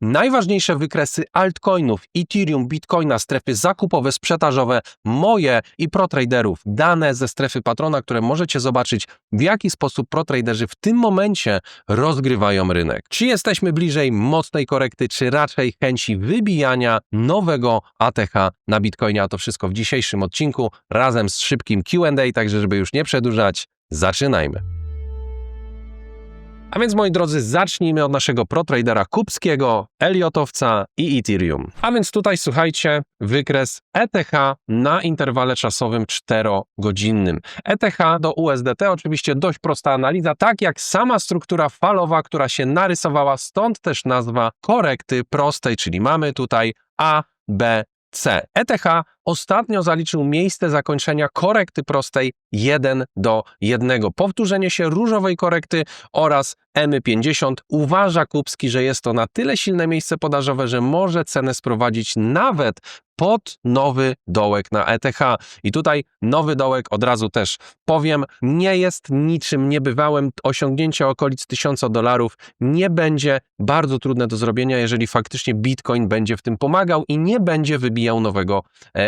najważniejsze wykresy altcoinów, Ethereum, Bitcoina, strefy zakupowe, sprzedażowe, moje i protraderów, dane ze strefy patrona, które możecie zobaczyć, w jaki sposób protraderzy w tym momencie rozgrywają rynek. Czy jesteśmy bliżej mocnej korekty, czy raczej chęci wybijania nowego ATH na Bitcoinie? A to wszystko w dzisiejszym odcinku razem z szybkim Q&A, także żeby już nie przedłużać, zaczynajmy. A więc moi drodzy, zacznijmy od naszego protradera kubskiego, Eliotowca i Ethereum. A więc tutaj słuchajcie, wykres ETH na interwale czasowym 4-godzinnym. ETH do USDT oczywiście dość prosta analiza, tak jak sama struktura falowa, która się narysowała, stąd też nazwa korekty prostej, czyli mamy tutaj A, B, C. ETH ostatnio zaliczył miejsce zakończenia korekty prostej 1 do 1. Powtórzenie się różowej korekty oraz M50. Uważa Kupski, że jest to na tyle silne miejsce podażowe, że może cenę sprowadzić nawet pod nowy dołek na ETH. I tutaj nowy dołek od razu też powiem, nie jest niczym niebywałym. Osiągnięcie okolic 1000 dolarów nie będzie bardzo trudne do zrobienia, jeżeli faktycznie Bitcoin będzie w tym pomagał i nie będzie wybijał nowego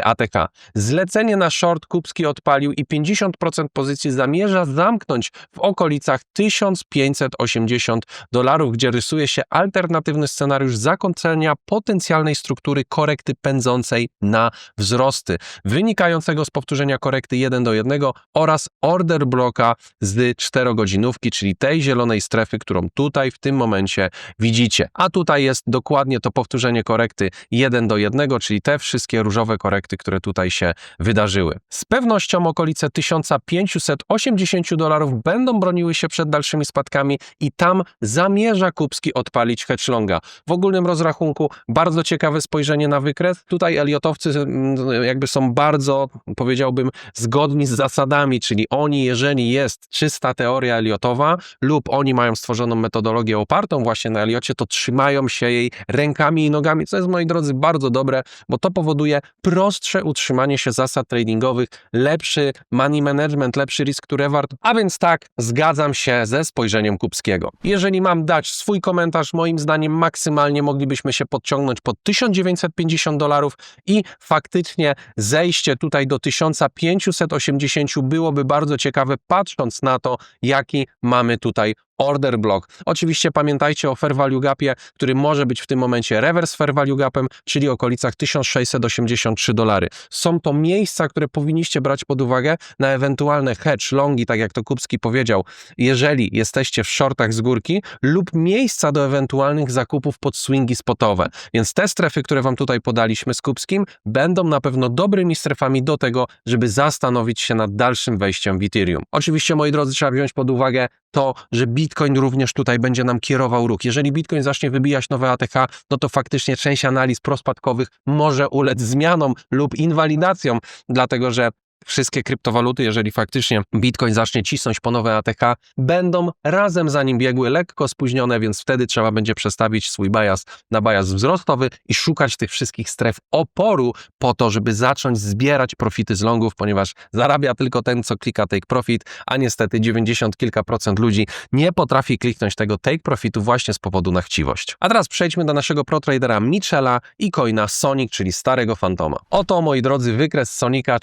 ATH. Zlecenie na short Kupski odpalił i 50% pozycji zamierza zamknąć w okolicach 1580 dolarów, gdzie rysuje się alternatywny scenariusz zakończenia potencjalnej struktury korekty pędzącej na wzrosty, wynikającego z powtórzenia korekty 1 do 1 oraz order bloka z 4-godzinówki, czyli tej zielonej strefy, którą tutaj w tym momencie widzicie. A tutaj jest dokładnie to powtórzenie korekty 1 do 1, czyli te wszystkie różowe korekty, które tutaj się wydarzyły. Z pewnością okolice 1580 dolarów będą broniły się przed dalszymi spadkami i tam zamierza Kupski odpalić hedge longa. W ogólnym rozrachunku bardzo ciekawe spojrzenie na wykres. Tutaj Eliotowcy mm, jakby są bardzo, powiedziałbym, zgodni z zasadami, czyli oni, jeżeli jest czysta teoria Eliotowa lub oni mają stworzoną metodologię opartą właśnie na Eliocie, to trzymają się jej rękami i nogami, co jest, moi drodzy, bardzo dobre, bo to powoduje prostsze utrzymanie się zasad tradingowych, lepszy money management, lepszy risk to reward, a więc tak, zgadzam się ze spojrzeniem Kupskiego. Jeżeli mam dać swój komentarz, moim zdaniem maksymalnie moglibyśmy się podciągnąć pod 1950 dolarów i faktycznie zejście tutaj do 1580 byłoby bardzo ciekawe, patrząc na to, jaki mamy tutaj order block. Oczywiście pamiętajcie o fair value gapie, który może być w tym momencie reverse fair value gapem, czyli okolicach 1683 dolary. Są to miejsca, które powinniście brać pod uwagę na ewentualne hedge, longi, tak jak to Kupski powiedział, jeżeli jesteście w shortach z górki lub miejsca do ewentualnych zakupów pod swingi spotowe. Więc te strefy, które wam tutaj podaliśmy z Kupskim, będą na pewno dobrymi strefami do tego, żeby zastanowić się nad dalszym wejściem w Ethereum. Oczywiście, moi drodzy, trzeba wziąć pod uwagę to, że Bitcoin również tutaj będzie nam kierował ruch. Jeżeli Bitcoin zacznie wybijać nowe ATH, no to faktycznie część analiz prospadkowych może ulec zmianom lub inwalidacjom, dlatego że wszystkie kryptowaluty, jeżeli faktycznie Bitcoin zacznie cisnąć po nowe ATH, będą razem za nim biegły, lekko spóźnione, więc wtedy trzeba będzie przestawić swój bias na bias wzrostowy i szukać tych wszystkich stref oporu po to, żeby zacząć zbierać profity z longów, ponieważ zarabia tylko ten, co klika take profit, a niestety 90 kilka procent ludzi nie potrafi kliknąć tego take profitu właśnie z powodu na chciwość. A teraz przejdźmy do naszego protradera Michela i coina Sonic, czyli starego fantoma. Oto, moi drodzy, wykres Sonika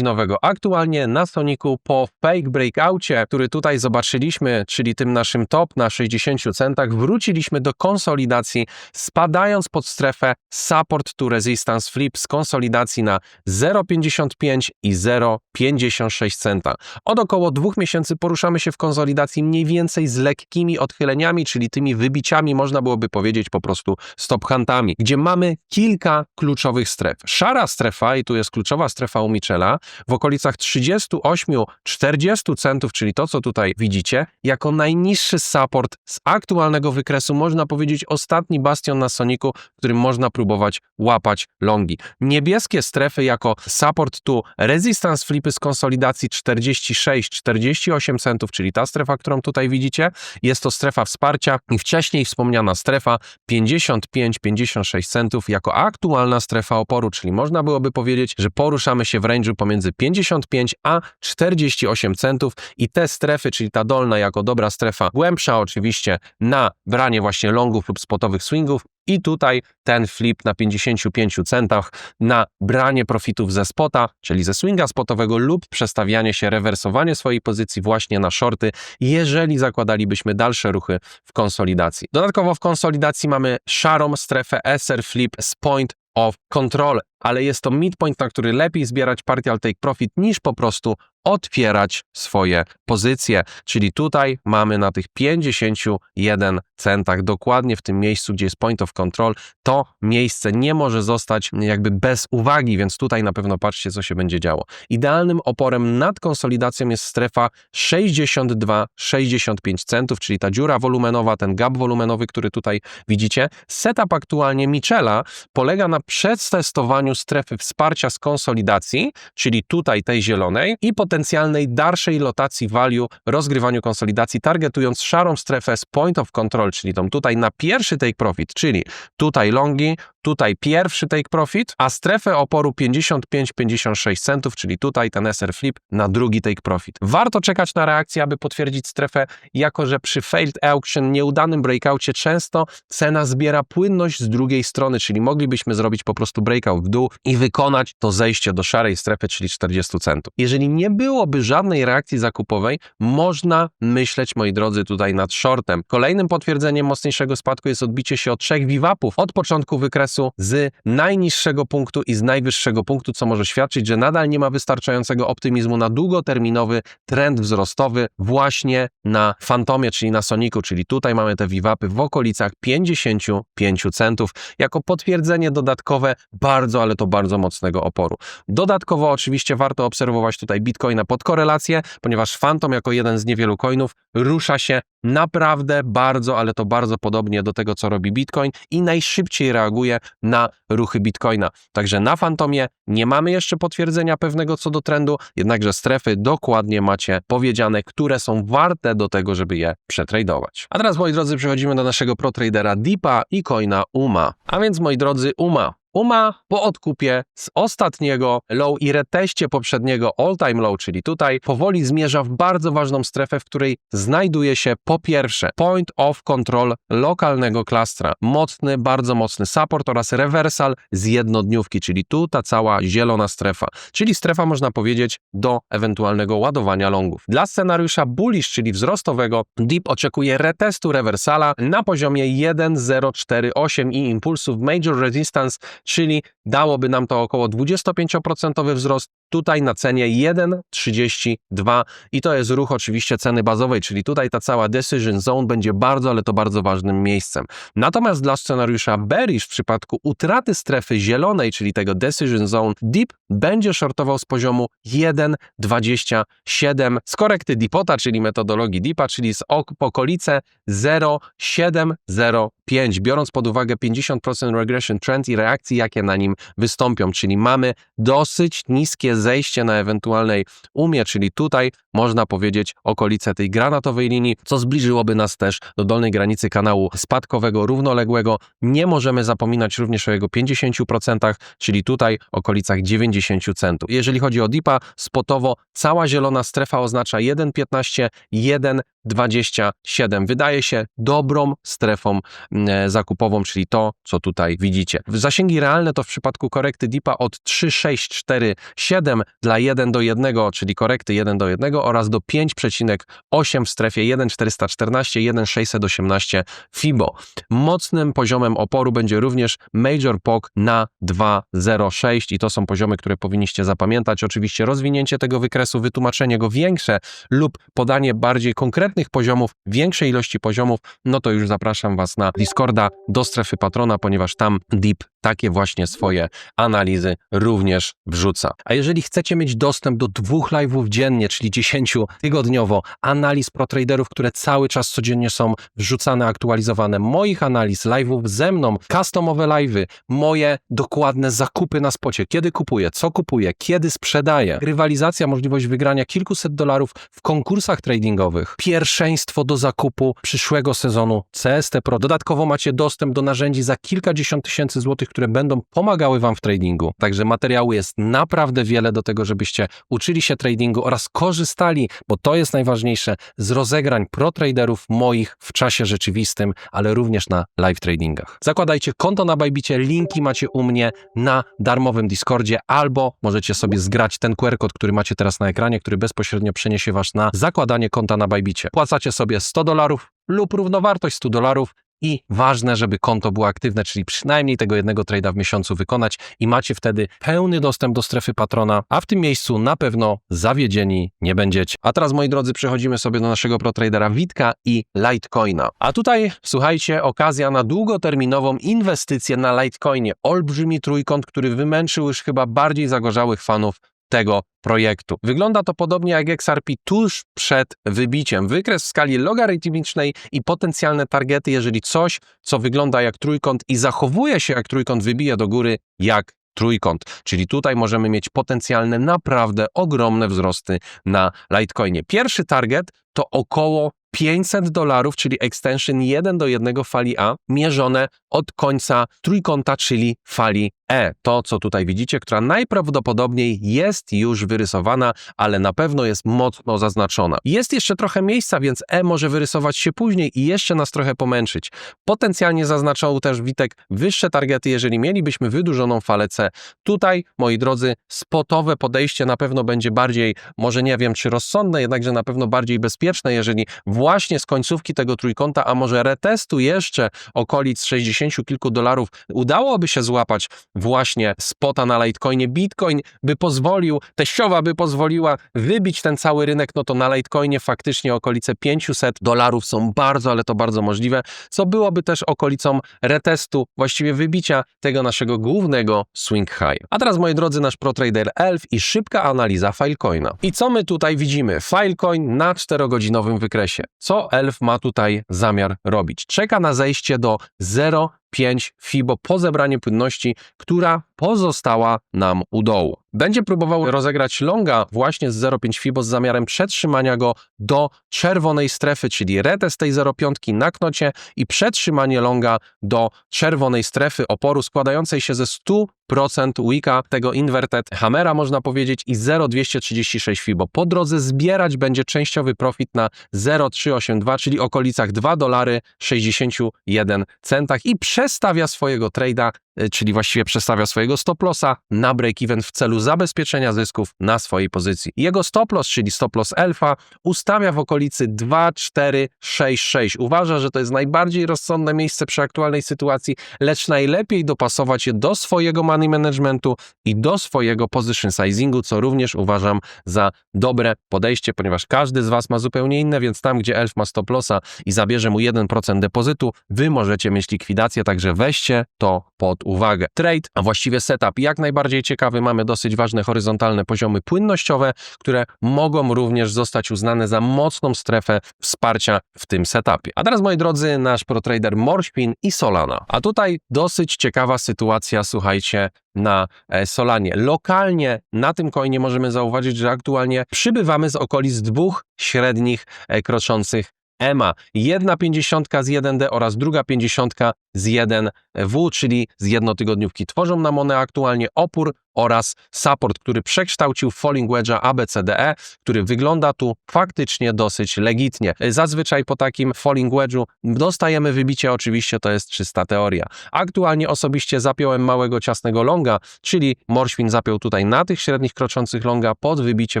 4-godzinowego. Aktualnie na Soniku po fake breakoutie, który tutaj zobaczyliśmy, czyli tym naszym top na 60 centach, wróciliśmy do konsolidacji, spadając pod strefę support to resistance flip z konsolidacji na 0,55 i 0,56 centa. Od około dwóch miesięcy poruszamy się w konsolidacji mniej więcej z lekkimi odchyleniami, czyli tymi wybiciami, można byłoby powiedzieć po prostu stop huntami, gdzie mamy kilka kluczowych stref. Szara strefa, i tu jest kluczowa strefa u Michela, w okolicach 38-40 centów, czyli to, co tutaj widzicie, jako najniższy support z aktualnego wykresu, można powiedzieć ostatni bastion na Soniku, którym można próbować łapać longi. Niebieskie strefy jako support tu resistance flipy z konsolidacji 46-48 centów, czyli ta strefa, którą tutaj widzicie, jest to strefa wsparcia i wcześniej wspomniana strefa 55-56 centów jako aktualna strefa oporu, czyli można byłoby powiedzieć, że poruszamy się w range'u pomiędzy pomiędzy 55 a 48 centów i te strefy, czyli ta dolna jako dobra strefa, głębsza oczywiście na branie właśnie longów lub spotowych swingów i tutaj ten flip na 55 centach na branie profitów ze spota, czyli ze swinga spotowego lub przestawianie się, rewersowanie swojej pozycji właśnie na shorty, jeżeli zakładalibyśmy dalsze ruchy w konsolidacji. Dodatkowo w konsolidacji mamy szarą strefę SR flip z point of control, ale jest to midpoint, na który lepiej zbierać partial take profit niż po prostu otwierać swoje pozycje. Czyli tutaj mamy na tych 51 centach, dokładnie w tym miejscu, gdzie jest point of control, to miejsce nie może zostać jakby bez uwagi, więc tutaj na pewno patrzcie, co się będzie działo. Idealnym oporem nad konsolidacją jest strefa 62-65 centów, czyli ta dziura wolumenowa, ten gap wolumenowy, który tutaj widzicie. Setup aktualnie Michela polega na przetestowaniu strefy wsparcia z konsolidacji, czyli tutaj tej zielonej i potencjalnej dalszej lotacji value, rozgrywaniu konsolidacji, targetując szarą strefę z point of control, czyli tą tutaj na pierwszy take profit, czyli tutaj longi, tutaj pierwszy take profit, a strefę oporu 55-56 centów, czyli tutaj ten SR flip na drugi take profit. Warto czekać na reakcję, aby potwierdzić strefę, jako że przy failed auction, nieudanym breakoutie często cena zbiera płynność z drugiej strony, czyli moglibyśmy zrobić po prostu breakout w dół i wykonać to zejście do szarej strefy, czyli 40 centów. Jeżeli nie byłoby żadnej reakcji zakupowej, można myśleć, moi drodzy, tutaj nad shortem. Kolejnym potwierdzeniem mocniejszego spadku jest odbicie się od trzech wiwapów od początku wykresu z najniższego punktu i z najwyższego punktu, co może świadczyć, że nadal nie ma wystarczającego optymizmu na długoterminowy trend wzrostowy właśnie na Fantomie, czyli na Soniku, czyli tutaj mamy te wiwapy w okolicach 55 centów jako potwierdzenie dodatkowe bardzo, ale to bardzo mocnego oporu. Dodatkowo oczywiście warto obserwować tutaj Bitcoina pod korelację, ponieważ Phantom jako jeden z niewielu coinów rusza się naprawdę bardzo, ale to bardzo podobnie do tego, co robi Bitcoin i najszybciej reaguje na ruchy Bitcoina. Także na Fantomie nie mamy jeszcze potwierdzenia pewnego co do trendu, jednakże strefy dokładnie macie powiedziane, które są warte do tego, żeby je przetradować. A teraz, moi drodzy, przechodzimy do naszego protradera Deepa i coina UMA. A więc, moi drodzy, UMA UMA po odkupie z ostatniego low i reteście poprzedniego all-time low, czyli tutaj, powoli zmierza w bardzo ważną strefę, w której znajduje się po pierwsze point of control lokalnego klastra, mocny, bardzo mocny support oraz reversal z jednodniówki, czyli tu ta cała zielona strefa, czyli strefa można powiedzieć do ewentualnego ładowania longów. Dla scenariusza bullish, czyli wzrostowego, Deep oczekuje retestu reversala na poziomie 1.048 i impulsów major resistance czyli dałoby nam to około 25% wzrost. Tutaj na cenie 1,32 i to jest ruch oczywiście ceny bazowej, czyli tutaj ta cała decision zone będzie bardzo, ale to bardzo ważnym miejscem. Natomiast dla scenariusza bearish w przypadku utraty strefy zielonej, czyli tego decision zone, deep będzie shortował z poziomu 1,27 z korekty Deepota, czyli metodologii Deepa, czyli z ok okolice 0,705, biorąc pod uwagę 50% regression trend i reakcji, jakie na nim wystąpią, czyli mamy dosyć niskie zejście na ewentualnej umie, czyli tutaj można powiedzieć okolice tej granatowej linii, co zbliżyłoby nas też do dolnej granicy kanału spadkowego równoległego. Nie możemy zapominać również o jego 50%, czyli tutaj okolicach 90 centów. Jeżeli chodzi o DIPA, spotowo cała zielona strefa oznacza 1,15, 1, 27. Wydaje się dobrą strefą mm, zakupową, czyli to, co tutaj widzicie. Zasięgi realne to w przypadku korekty DIPA od 3,647 dla 1 do 1, czyli korekty 1 do 1 oraz do 5,8 w strefie 1,414, 1,618 FIBO. Mocnym poziomem oporu będzie również Major POK na 2,06 i to są poziomy, które powinniście zapamiętać. Oczywiście rozwinięcie tego wykresu, wytłumaczenie go większe lub podanie bardziej konkretnych poziomów, większej ilości poziomów, no to już zapraszam Was na Discorda do strefy patrona, ponieważ tam Deep takie właśnie swoje analizy również wrzuca. A jeżeli chcecie mieć dostęp do dwóch live'ów dziennie, czyli 10 tygodniowo, analiz pro traderów, które cały czas codziennie są wrzucane, aktualizowane, moich analiz, live'ów ze mną, customowe live'y, moje dokładne zakupy na spocie, kiedy kupuję, co kupuję, kiedy sprzedaję, rywalizacja, możliwość wygrania kilkuset dolarów w konkursach tradingowych, pierwszeństwo do zakupu przyszłego sezonu CST Pro. Dodatkowo macie dostęp do narzędzi za kilkadziesiąt tysięcy złotych, które będą pomagały Wam w tradingu. Także materiału jest naprawdę wiele do tego, żebyście uczyli się tradingu oraz korzystali, bo to jest najważniejsze, z rozegrań pro traderów moich w czasie rzeczywistym, ale również na live tradingach. Zakładajcie konto na Bajbicie, linki macie u mnie na darmowym Discordzie, albo możecie sobie zgrać ten QR kod, który macie teraz na ekranie, który bezpośrednio przeniesie Was na zakładanie konta na Bajbicie. Płacacie sobie 100 dolarów lub równowartość 100 dolarów i ważne, żeby konto było aktywne, czyli przynajmniej tego jednego trade'a w miesiącu wykonać i macie wtedy pełny dostęp do strefy patrona, a w tym miejscu na pewno zawiedzieni nie będziecie. A teraz, moi drodzy, przechodzimy sobie do naszego protradera Witka i Litecoina. A tutaj, słuchajcie, okazja na długoterminową inwestycję na Litecoinie. Olbrzymi trójkąt, który wymęczył już chyba bardziej zagorzałych fanów tego projektu. Wygląda to podobnie jak XRP tuż przed wybiciem. Wykres w skali logarytmicznej i potencjalne targety, jeżeli coś, co wygląda jak trójkąt i zachowuje się jak trójkąt, wybije do góry jak trójkąt. Czyli tutaj możemy mieć potencjalne naprawdę ogromne wzrosty na Litecoinie. Pierwszy target to około 500 dolarów, czyli extension 1 do 1 fali A, mierzone od końca trójkąta, czyli fali E. To, co tutaj widzicie, która najprawdopodobniej jest już wyrysowana, ale na pewno jest mocno zaznaczona. Jest jeszcze trochę miejsca, więc E może wyrysować się później i jeszcze nas trochę pomęczyć. Potencjalnie zaznaczał też Witek wyższe targety, jeżeli mielibyśmy wydłużoną falę C. Tutaj, moi drodzy, spotowe podejście na pewno będzie bardziej, może nie wiem czy rozsądne, jednakże na pewno bardziej bezpieczne, jeżeli właśnie z końcówki tego trójkąta, a może retestu jeszcze okolic 60 kilku dolarów udałoby się złapać właśnie spota na Litecoinie. Bitcoin by pozwolił, teściowa by pozwoliła wybić ten cały rynek, no to na Litecoinie faktycznie okolice 500 dolarów są bardzo, ale to bardzo możliwe, co byłoby też okolicą retestu, właściwie wybicia tego naszego głównego swing high. A teraz, moi drodzy, nasz ProTrader Elf i szybka analiza Filecoina. I co my tutaj widzimy? Filecoin na 4-godzinowym wykresie. Co Elf ma tutaj zamiar robić? Czeka na zejście do 0 5 FIBO po zebraniu płynności, która pozostała nam u dołu. Będzie próbował rozegrać longa właśnie z 0,5 FIBO z zamiarem przetrzymania go do czerwonej strefy, czyli retest tej 0,5 na knocie i przetrzymanie longa do czerwonej strefy oporu składającej się ze 100% wicka tego inverted hammera można powiedzieć i 0,236 FIBO. Po drodze zbierać będzie częściowy profit na 0,382, czyli okolicach 2 dolary 61 centach i przestawia swojego trade'a czyli właściwie przestawia swojego stop lossa na break-even w celu zabezpieczenia zysków na swojej pozycji. Jego stop loss, czyli stop loss alfa, ustawia w okolicy 2,466. Uważa, że to jest najbardziej rozsądne miejsce przy aktualnej sytuacji, lecz najlepiej dopasować je do swojego money managementu i do swojego position sizingu, co również uważam za dobre podejście, ponieważ każdy z Was ma zupełnie inne, więc tam, gdzie elf ma stop lossa i zabierze mu 1% depozytu, Wy możecie mieć likwidację, także weźcie to pod uwagę. Trade, a właściwie setup jak najbardziej ciekawy. Mamy dosyć ważne horyzontalne poziomy płynnościowe, które mogą również zostać uznane za mocną strefę wsparcia w tym setupie. A teraz, moi drodzy, nasz protrader Morśpin i Solana. A tutaj dosyć ciekawa sytuacja, słuchajcie, na e, Solanie. Lokalnie na tym coinie możemy zauważyć, że aktualnie przybywamy z okolic dwóch średnich e, kroczących EMA. Jedna pięćdziesiątka z 1D oraz druga pięćdziesiątka z 1W, czyli z jednotygodniówki. Tworzą nam one aktualnie opór oraz support, który przekształcił Falling Wedge'a ABCDE, który wygląda tu faktycznie dosyć legitnie. Zazwyczaj po takim Falling Wedge'u dostajemy wybicie, oczywiście to jest czysta teoria. Aktualnie osobiście zapiąłem małego ciasnego longa, czyli Morświn zapiął tutaj na tych średnich kroczących longa pod wybicie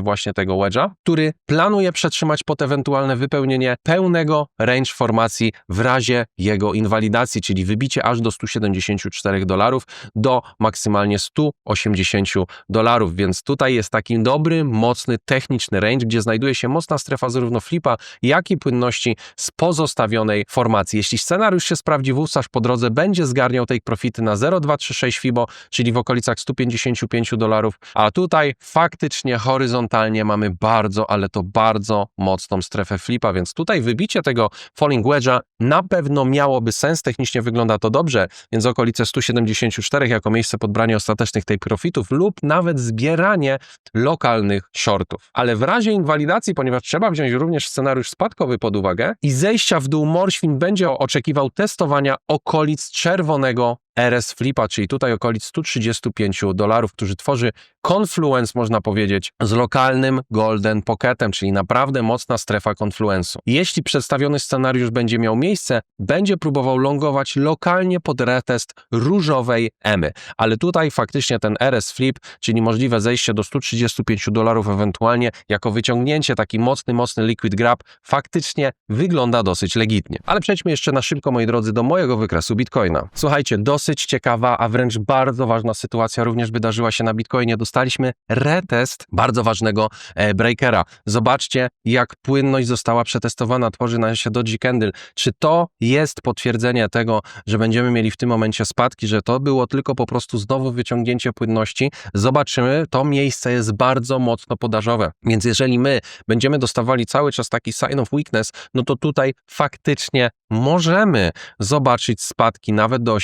właśnie tego wedge'a, który planuje przetrzymać pod ewentualne wypełnienie pełnego range formacji w razie jego inwalidacji, czyli wybicie aż do 174 dolarów do maksymalnie 180 dolarów, więc tutaj jest taki dobry, mocny, techniczny range, gdzie znajduje się mocna strefa zarówno flipa, jak i płynności z pozostawionej formacji. Jeśli scenariusz się sprawdzi, wówczas po drodze będzie zgarniał take profity na 0,236 FIBO, czyli w okolicach 155 dolarów, a tutaj faktycznie horyzontalnie mamy bardzo, ale to bardzo mocną strefę flipa, więc tutaj wybicie tego falling wedge'a na pewno miałoby sens, technicznie wygląda to dobrze, więc okolice 174 jako miejsce podbrania ostatecznych take profitów lub nawet zbieranie lokalnych shortów. Ale w razie inwalidacji, ponieważ trzeba wziąć również scenariusz spadkowy pod uwagę i zejścia w dół Morświn będzie oczekiwał testowania okolic czerwonego RS Flipa, czyli tutaj okolic 135 dolarów, który tworzy confluence, można powiedzieć, z lokalnym Golden Pocketem, czyli naprawdę mocna strefa confluence'u. Jeśli przedstawiony scenariusz będzie miał miejsce, będzie próbował longować lokalnie pod retest różowej EMY. Ale tutaj faktycznie ten RS Flip, czyli możliwe zejście do 135 dolarów ewentualnie jako wyciągnięcie, taki mocny, mocny liquid grab, faktycznie wygląda dosyć legitnie. Ale przejdźmy jeszcze na szybko, moi drodzy, do mojego wykresu Bitcoina. Słuchajcie, dosyć ciekawa, a wręcz bardzo ważna sytuacja również wydarzyła się na Bitcoinie. Dostaliśmy retest bardzo ważnego e, breakera. Zobaczcie, jak płynność została przetestowana, tworzy nam się Doji Candle. Czy to jest potwierdzenie tego, że będziemy mieli w tym momencie spadki, że to było tylko po prostu znowu wyciągnięcie płynności? Zobaczymy, to miejsce jest bardzo mocno podażowe. Więc jeżeli my będziemy dostawali cały czas taki sign of weakness, no to tutaj faktycznie możemy zobaczyć spadki nawet do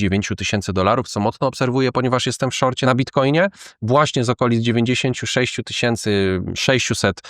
89 tysięcy dolarów, co mocno obserwuję, ponieważ jestem w shorcie na Bitcoinie, właśnie z okolic 96 600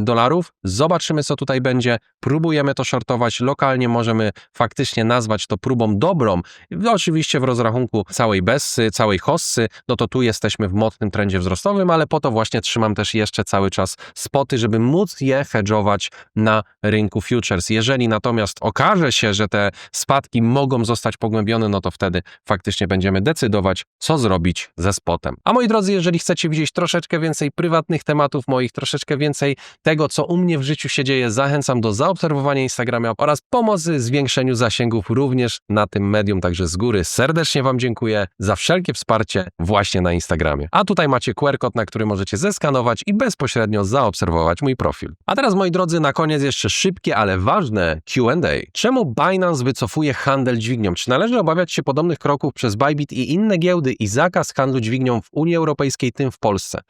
dolarów. Zobaczymy, co tutaj będzie. Próbujemy to shortować lokalnie, możemy faktycznie nazwać to próbą dobrą. Oczywiście w rozrachunku całej Bessy, całej Hossy, no to tu jesteśmy w mocnym trendzie wzrostowym, ale po to właśnie trzymam też jeszcze cały czas spoty, żeby móc je hedge'ować na rynku futures. Jeżeli natomiast okaże się, że te spadki mogą zostać pogłębione, no to wtedy faktycznie będziemy decydować, co zrobić ze spotem. A moi drodzy, jeżeli chcecie widzieć troszeczkę więcej prywatnych tematów moich, troszeczkę więcej tego, co u mnie w życiu się dzieje, zachęcam do zaobserwowania Instagrama oraz pomocy zwiększeniu zasięgów również na tym medium. Także z góry serdecznie Wam dziękuję za wszelkie wsparcie właśnie na Instagramie. A tutaj macie QR kod, na który możecie zeskanować i bezpośrednio zaobserwować mój profil. A teraz, moi drodzy, na koniec jeszcze szybkie, ale ważne QA. Czemu Binance wycofuje handel dźwignią? Czy należy obawiać się podobnych kroków przez Bybit i inne giełdy i zakaz handlu dźwignią w Unii Europejskiej, tym w Polsce?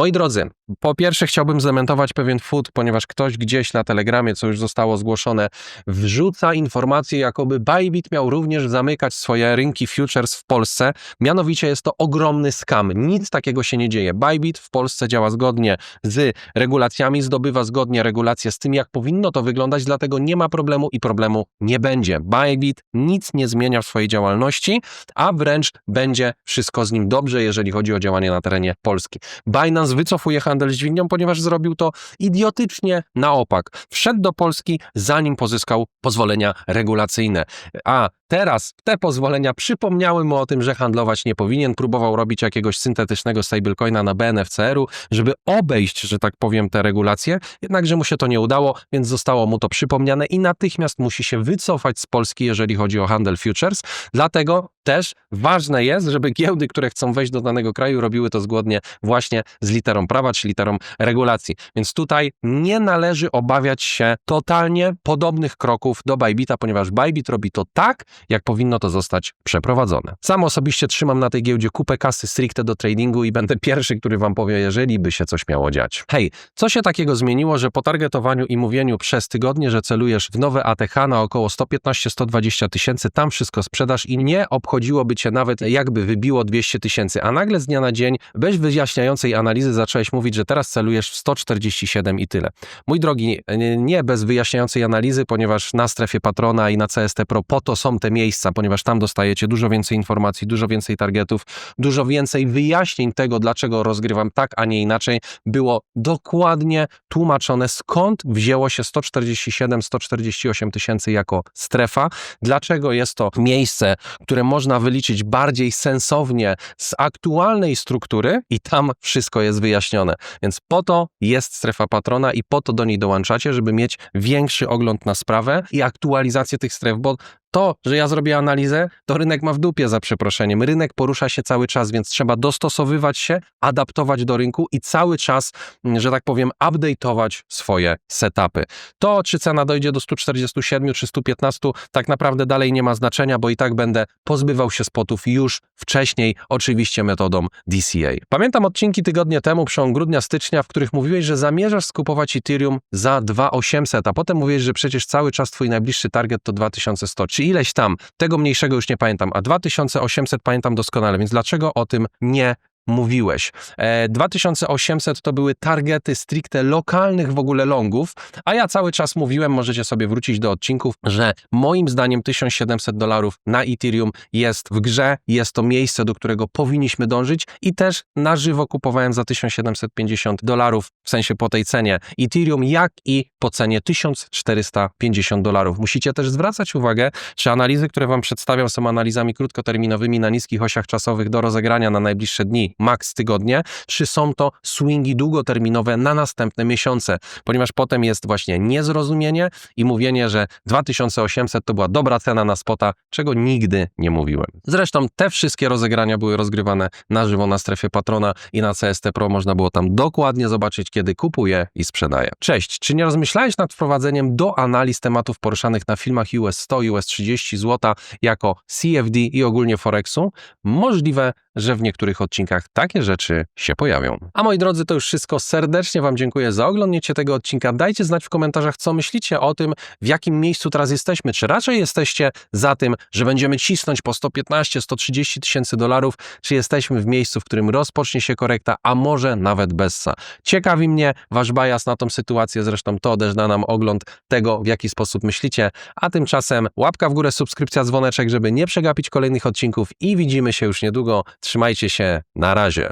Moi drodzy, po pierwsze chciałbym zdementować pewien food, ponieważ ktoś gdzieś na Telegramie, co już zostało zgłoszone, wrzuca informację, jakoby Bybit miał również zamykać swoje rynki futures w Polsce. Mianowicie jest to ogromny skam. Nic takiego się nie dzieje. Bybit w Polsce działa zgodnie z regulacjami, zdobywa zgodnie regulacje z tym, jak powinno to wyglądać, dlatego nie ma problemu i problemu nie będzie. Bybit nic nie zmienia w swojej działalności, a wręcz będzie wszystko z nim dobrze, jeżeli chodzi o działanie na terenie Polski. Binance wycofuje handel dźwignią, ponieważ zrobił to idiotycznie na opak. Wszedł do Polski, zanim pozyskał pozwolenia regulacyjne. A teraz te pozwolenia przypomniały mu o tym, że handlować nie powinien. Próbował robić jakiegoś syntetycznego stablecoina na BNFCR-u, żeby obejść, że tak powiem, te regulacje, jednakże mu się to nie udało, więc zostało mu to przypomniane i natychmiast musi się wycofać z Polski, jeżeli chodzi o handel futures. Dlatego też ważne jest, żeby giełdy, które chcą wejść do danego kraju, robiły to zgodnie właśnie z literą prawa, czy literą regulacji. Więc tutaj nie należy obawiać się totalnie podobnych kroków do Bybita, ponieważ Bybit robi to tak, jak powinno to zostać przeprowadzone. Sam osobiście trzymam na tej giełdzie kupę kasy stricte do tradingu i będę pierwszy, który wam powie, jeżeli by się coś miało dziać. Hej, co się takiego zmieniło, że po targetowaniu i mówieniu przez tygodnie, że celujesz w nowe ATH na około 115-120 tysięcy, tam wszystko sprzedasz i nie obchodziłoby cię nawet jakby wybiło 200 tysięcy, a nagle z dnia na dzień bez wyjaśniającej analizy zacząłeś mówić, że teraz celujesz w 147 i tyle. Mój drogi, nie bez wyjaśniającej analizy, ponieważ na strefie patrona i na CST Pro po to są te miejsca, ponieważ tam dostajecie dużo więcej informacji, dużo więcej targetów, dużo więcej wyjaśnień tego, dlaczego rozgrywam tak, a nie inaczej. Było dokładnie tłumaczone, skąd wzięło się 147-148 tysięcy jako strefa, dlaczego jest to miejsce, które można wyliczyć bardziej sensownie z aktualnej struktury i tam wszystko jest wyjaśnione. Więc po to jest strefa patrona i po to do niej dołączacie, żeby mieć większy ogląd na sprawę i aktualizację tych stref, bo to, że ja zrobię analizę, to rynek ma w dupie za przeproszeniem. Rynek porusza się cały czas, więc trzeba dostosowywać się, adaptować do rynku i cały czas, mm, że tak powiem, update'ować swoje setupy. To, czy cena dojdzie do 147 czy 115, tak naprawdę dalej nie ma znaczenia, bo i tak będę pozbywał się spotów już wcześniej, oczywiście metodą DCA. Pamiętam odcinki tygodnie temu, przełom grudnia, stycznia, w których mówiłeś, że zamierzasz skupować Ethereum za 2800, a potem mówiłeś, że przecież cały czas twój najbliższy target to 2100 czy ileś tam, tego mniejszego już nie pamiętam, a 2800 pamiętam doskonale, więc dlaczego o tym nie mówiłeś. E, 2800 to były targety stricte lokalnych w ogóle longów, a ja cały czas mówiłem, możecie sobie wrócić do odcinków, że moim zdaniem 1700 dolarów na Ethereum jest w grze, jest to miejsce, do którego powinniśmy dążyć i też na żywo kupowałem za 1750 dolarów, w sensie po tej cenie Ethereum, jak i po cenie 1450 dolarów. Musicie też zwracać uwagę, czy analizy, które Wam przedstawiam, są analizami krótkoterminowymi na niskich osiach czasowych do rozegrania na najbliższe dni, maks tygodnie, czy są to swingi długoterminowe na następne miesiące, ponieważ potem jest właśnie niezrozumienie i mówienie, że 2800 to była dobra cena na spota, czego nigdy nie mówiłem. Zresztą te wszystkie rozegrania były rozgrywane na żywo na strefie patrona i na CST Pro można było tam dokładnie zobaczyć, kiedy kupuję i sprzedaję. Cześć, czy nie rozmyślałeś nad wprowadzeniem do analiz tematów poruszanych na filmach US 100, US 30 złota jako CFD i ogólnie Forexu? Możliwe, że w niektórych odcinkach takie rzeczy się pojawią. A moi drodzy, to już wszystko. Serdecznie Wam dziękuję za oglądnięcie tego odcinka. Dajcie znać w komentarzach, co myślicie o tym, w jakim miejscu teraz jesteśmy. Czy raczej jesteście za tym, że będziemy cisnąć po 115-130 tysięcy dolarów, czy jesteśmy w miejscu, w którym rozpocznie się korekta, a może nawet bessa. Ciekawi mnie Wasz bias na tą sytuację, zresztą to też da nam ogląd tego, w jaki sposób myślicie. A tymczasem łapka w górę, subskrypcja, dzwoneczek, żeby nie przegapić kolejnych odcinków i widzimy się już niedługo. Trzymajcie się, na razie.